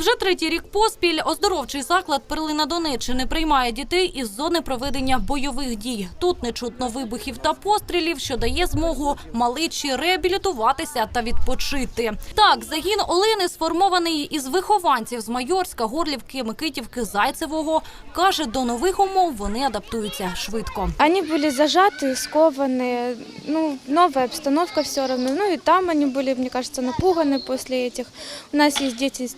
Вже третій рік поспіль оздоровчий заклад Перлина Донеччини приймає дітей із зони проведення бойових дій. Тут не чутно вибухів та пострілів, що дає змогу маличі реабілітуватися та відпочити. Так, загін Олени сформований із вихованців з Майорська, Горлівки, Микитівки, Зайцевого. Каже, до нових умов вони адаптуються швидко. Они были зажаты, скованы, ну, новая обстановка все равно. Ну и там они были, мне кажется, напуганы после этих. У нас есть дети из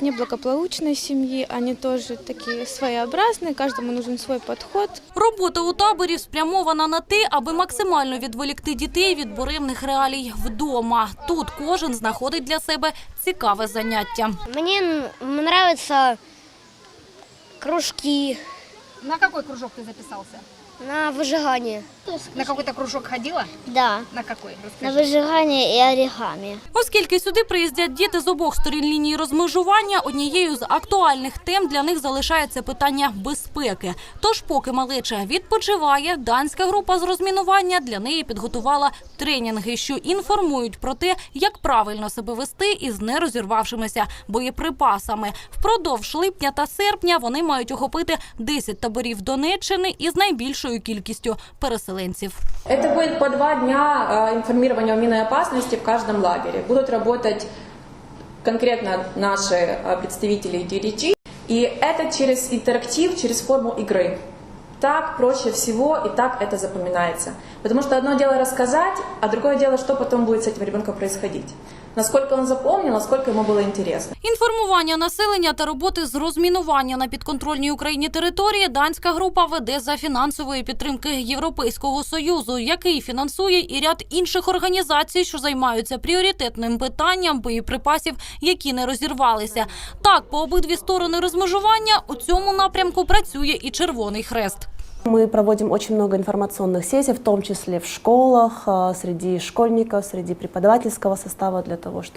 неблагополучной семьи, они тоже такие своеобразные, каждому нужен свой подход. Робота у таборі спрямована на те, аби максимально відволікти дітей від буремних реалій вдома. Тут кожен знаходить для себе цікаве заняття. Мне н- нравятся кружки На какой кружок ты записался? На выжигание. На какой-то кружок ходила? Да, На какой? на Расскажи. выжигание и оригами. Оскільки сюди приїздять діти з обох сторін лінії розмежування, однією з актуальних тем для них залишається питання безпеки. Тож, поки малеча відпочиває, данська група з розмінування для неї підготувала тренінги, що інформують про те, як правильно себе вести із нерозірвавшимися боєприпасами. Впродовж липня та серпня вони мають охопити 10 таборів Донеччини із найбільшою кількістю переселенців. Это будет по два дня э, информирования о минной опасности в каждом лагере. Будут работать конкретно наши э, представители DDG. И это через интерактив, через форму игры. Так проще всего и так это запоминается. Потому что одно дело рассказать, а другое дело, что потом будет с этим ребенком происходить. Насколько он запомнил, насколько ему было интересно. Інформування населення та роботи з розмінування на підконтрольній Україні території данська група веде за фінансової підтримки Європейського союзу, який фінансує і ряд інших організацій, що займаються пріоритетним питанням боєприпасів, які не розірвалися. Так, по обидві сторони розмежування у цьому напрямку працює і Червоний Хрест. Мы проводим очень много информационных сессий, в том числе в школах, а, среди школьников, среди преподавательского состава, для того, чтобы